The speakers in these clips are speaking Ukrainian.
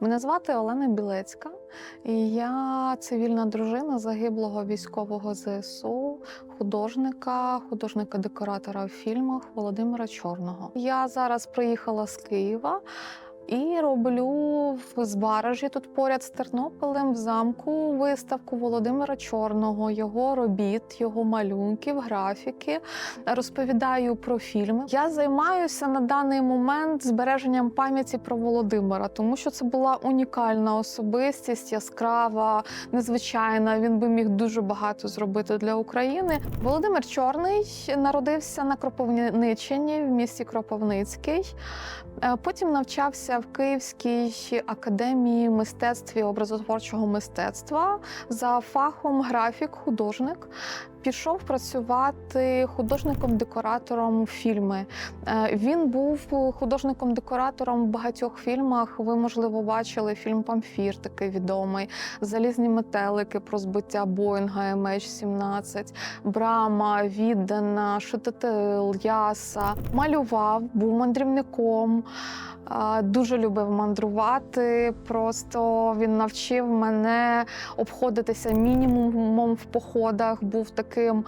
Мене звати Олена Білецька, і я цивільна дружина загиблого військового ЗСУ, художника, художника-декоратора в фільмах Володимира Чорного. Я зараз приїхала з Києва. І роблю в Збаражі тут поряд з Тернополем в замку виставку Володимира Чорного, його робіт, його малюнків, графіки. Розповідаю про фільми. Я займаюся на даний момент збереженням пам'яті про Володимира, тому що це була унікальна особистість, яскрава, незвичайна. Він би міг дуже багато зробити для України. Володимир Чорний народився на Кропивниччині в місті Кропивницький. Е, Потім навчався в Київській академії мистецтв і образотворчого мистецтва за фахом графік, художник. Пішов працювати художником-декоратором фільми. Е, Він був художником-декоратором в багатьох фільмах. Ви, можливо, бачили фільм Памфір, такий відомий, Залізні метелики про збиття Боїнга MH17, Брама, Віддана, Шутитил, Яса. Малював, був мандрівником. Дуже любив мандрувати. Просто він навчив мене обходитися мінімумом в походах. Був таким.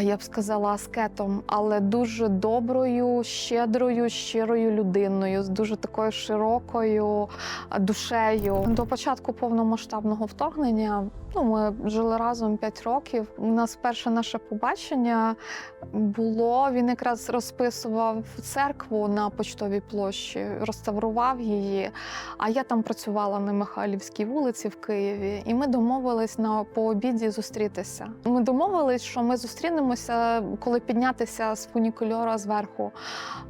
Я б сказала аскетом, але дуже доброю, щедрою, щирою людиною, з дуже такою широкою душею. До початку повномасштабного вторгнення ну, ми жили разом 5 років. У нас перше наше побачення було. Він якраз розписував церкву на почтовій площі, реставрував її. А я там працювала на Михайлівській вулиці в Києві, і ми домовились на по обіді зустрітися. Ми домовились, що ми зустрінемося, коли піднятися з фунікульора зверху.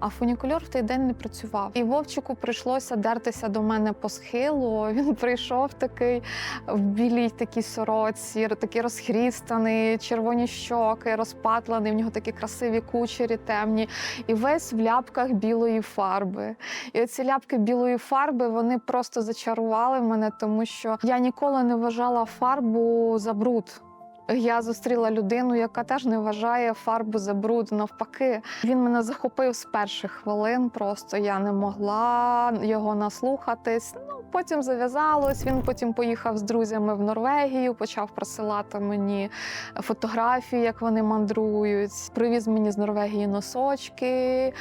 А фунікульор в той день не працював. І Вовчику прийшлося дертися до мене по схилу. Він прийшов такий в білій такій сороці, такий розхрістаний, червоні щоки, розпатлений. В нього такі красиві кучері темні, і весь в ляпках білої фарби. І оці ляпки білої фарби вони просто зачарували мене, тому що я ніколи не вважала фарбу за бруд. Я зустріла людину, яка теж не вважає фарбу за бруд. Навпаки, він мене захопив з перших хвилин. Просто я не могла його наслухатись. Ну потім зав'язалось. Він потім поїхав з друзями в Норвегію, почав присилати мені фотографії, як вони мандрують. Привіз мені з Норвегії носочки.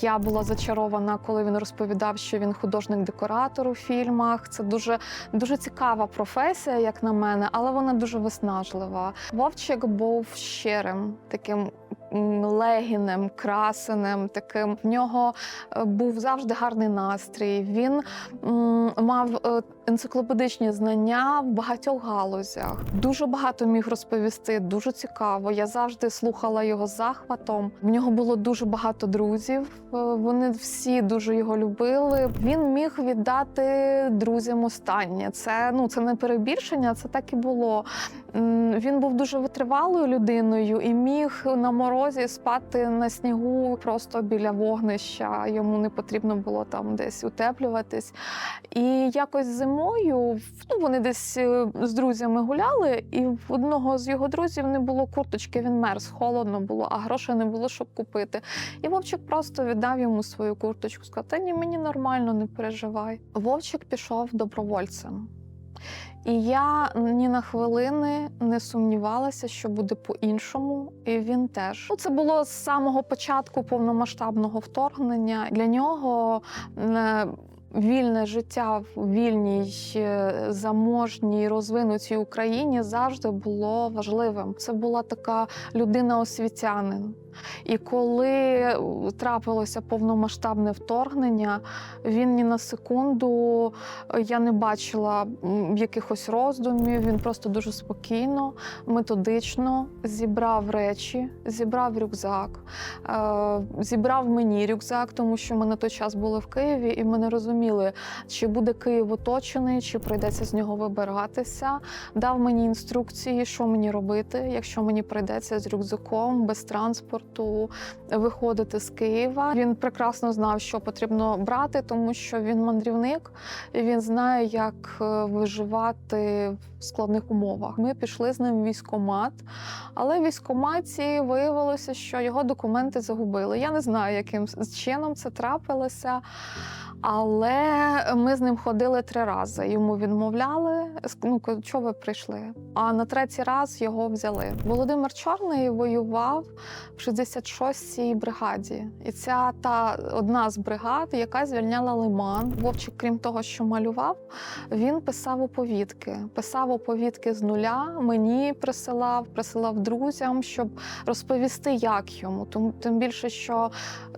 Я була зачарована, коли він розповідав, що він художник-декоратор у фільмах. Це дуже дуже цікава професія, як на мене, але вона дуже виснажлива. Вовчик був щирим, таким легінем, красеним. Таким в нього е, був завжди гарний настрій. Він мав е, енциклопедичні знання в багатьох галузях. Дуже багато міг розповісти, дуже цікаво. Я завжди слухала його захватом. В нього було дуже багато друзів. е, Вони всі дуже його любили. Він міг віддати друзям останнє. Це ну це не перебільшення, це так і було. Він був дуже витривалою людиною і міг на морозі спати на снігу просто біля вогнища. Йому не потрібно було там десь утеплюватись. І якось зимою ну, вони десь е, з друзями гуляли, і в одного з його друзів не було курточки, він мерз, холодно було, а грошей не було, щоб купити. І Вовчик просто віддав йому свою курточку. Сказав, та ні, мені нормально, не переживай. Вовчик пішов добровольцем. І я ні на хвилини не сумнівалася, що буде по-іншому, і він теж. Ну, це було з самого початку повномасштабного вторгнення. Для нього е, вільне життя в вільній, е, заможній, розвинутій Україні завжди було важливим. Це була така людина-освітянин. І коли е, трапилося повномасштабне вторгнення, він ні на секунду е, я не бачила якихось роздумів. Він просто дуже спокійно, методично зібрав речі, зібрав рюкзак, е, зібрав мені рюкзак, тому що ми на той час були в Києві, і ми не розуміли, чи буде Київ оточений, чи прийдеться з нього вибиратися. Дав мені інструкції, що мені робити, якщо мені прийдеться з рюкзаком без транспорту виходити з Києва. Він прекрасно знав, що потрібно брати, тому що він мандрівник, і він знає, як е, виживати в складних умовах. Ми пішли з ним в військкомат, але в військкоматі виявилося, що його документи загубили. Я не знаю, яким чином це трапилося. Але ми з ним ходили три рази. Йому відмовляли. Ну, чого ви прийшли? А на третій раз його взяли. Володимир Чорний воював в 66-й бригаді. І ця та одна з бригад, яка звільняла лиман. Вовчик, крім того, що малював, він писав оповідки. Писав оповідки з нуля. Мені присилав, присилав друзям, щоб розповісти, як йому. Тим більше, що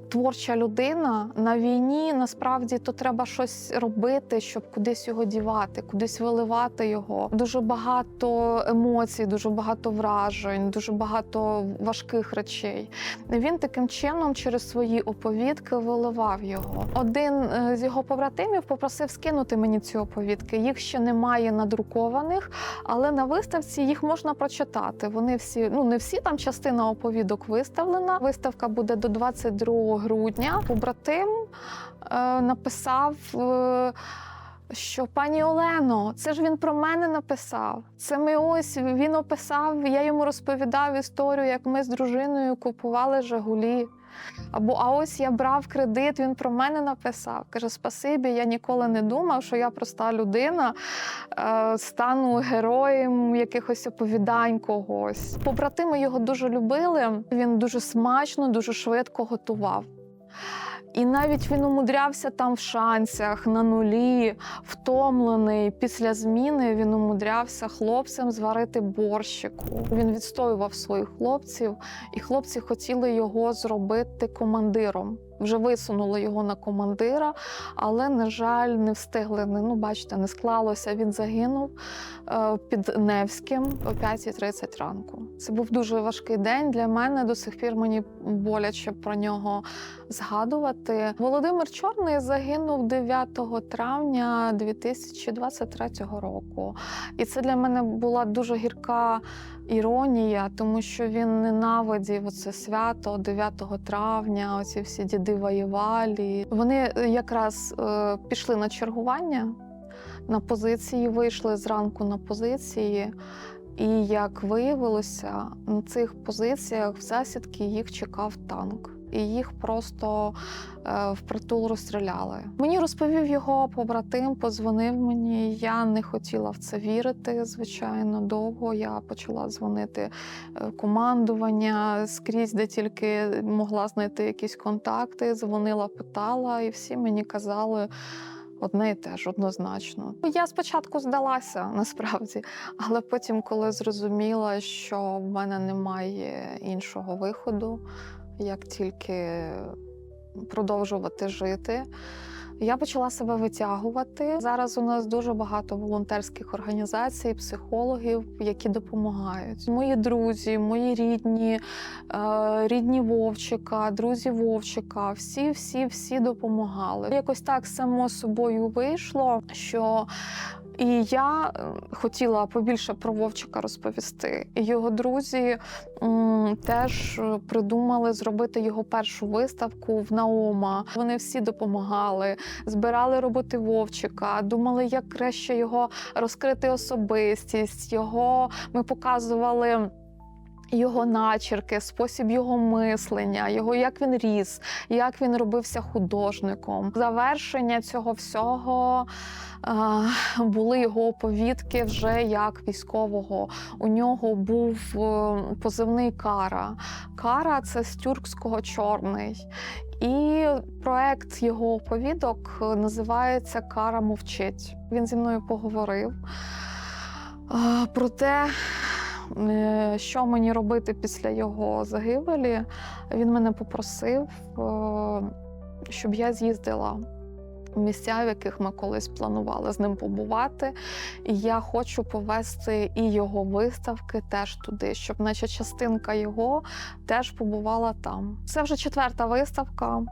творча людина на війні насправді то треба щось робити, щоб кудись його дівати, кудись виливати його. Дуже багато емоцій, дуже багато вражень, дуже багато важких речей. Він таким чином через свої оповідки виливав його. Один е, з його побратимів попросив скинути мені ці оповідки. Їх ще немає надрукованих, але на виставці їх можна прочитати. Вони всі, ну не всі там частина оповідок виставлена. Виставка буде до 22 грудня. Побратим е, написав. Е, що пані Олено, це ж він про мене написав. Це ми ось він описав. Я йому розповідав історію, як ми з дружиною купували Жигулі. Або а ось я брав кредит, він про мене написав. Каже: Спасибі, я ніколи не думав, що я проста людина е, стану героєм якихось оповідань когось. Побратими його дуже любили. Він дуже смачно, дуже швидко готував. І навіть він умудрявся там в шансах, на нулі, втомлений. Після зміни він умудрявся хлопцям зварити борщику. Він відстоював своїх хлопців, і хлопці хотіли його зробити командиром. Вже висунули його на командира, але, на жаль, не встигли. Ну, бачите, не склалося. Він загинув е, під Невським о 5.30 ранку. Це був дуже важкий день для мене. До сих пір мені боляче про нього згадувати. Володимир Чорний загинув 9 травня 2023 року. І це для мене була дуже гірка іронія, тому що він ненавидів оце свято 9 травня, оці всі діди воєвалі. Вони якраз е, пішли на чергування на позиції, вийшли зранку на позиції. І як виявилося, на цих позиціях в засідки їх чекав танк. І їх просто е, впритул розстріляли. Мені розповів його побратим, подзвонив мені. Я не хотіла в це вірити. Звичайно, довго я почала дзвонити е, командування скрізь, де тільки могла знайти якісь контакти. Дзвонила, питала, і всі мені казали. Одне і те ж однозначно. Я спочатку здалася насправді, але потім, коли зрозуміла, що в мене немає іншого виходу, як тільки продовжувати жити. Я почала себе витягувати. Зараз у нас дуже багато волонтерських організацій, психологів, які допомагають. Мої друзі, мої рідні, е, рідні Вовчика, друзі Вовчика, всі, всі, всі допомагали. Якось так само собою вийшло, що і я е, хотіла побільше про Вовчика розповісти. Його друзі м, теж е, придумали зробити його першу виставку в Наома. Вони всі допомагали, збирали роботи Вовчика, думали, як краще його розкрити особистість. Його ми показували. Його начерки, спосіб його мислення, його як він ріс, як він робився художником. Завершення цього всього е, були його оповідки вже як військового. У нього був е, позивний кара. Кара це з тюркського чорний. І проект його оповідок називається Кара мовчить. Він зі мною поговорив е, про те, е, що мені робити після його загибелі. Він мене попросив, е, щоб я з'їздила в місця, в яких ми колись планували з ним побувати. І я хочу повести і його виставки теж туди, щоб наче частинка його теж побувала там. Це вже четверта виставка.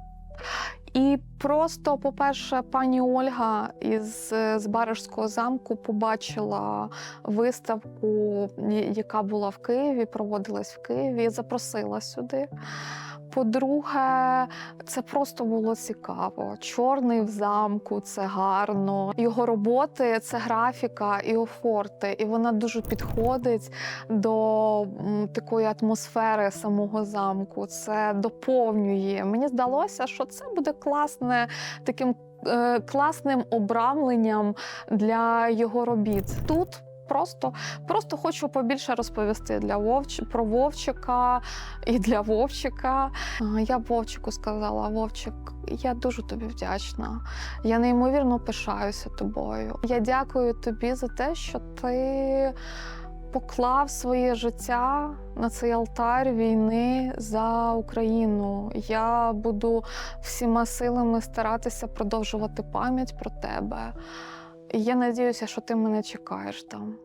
І просто, по-перше, пані Ольга із з Баришського замку побачила виставку, яка була в Києві, проводилась в Києві, запросила сюди. По-друге, це просто було цікаво. Чорний в замку це гарно. Його роботи це графіка і офорти, і вона дуже підходить до такої атмосфери самого замку. Це доповнює. Мені здалося, що це буде класне таким е, класним обрамленням для його робіт. Тут просто, просто хочу побільше розповісти для Вовч... про Вовчика і для Вовчика. Я б Вовчику сказала: Вовчик, я дуже тобі вдячна. Я неймовірно пишаюся тобою. Я дякую тобі за те, що ти поклав своє життя на цей алтар війни за Україну. Я буду всіма силами старатися продовжувати пам'ять про тебе. Я надіюся, що ти мене чекаєш там.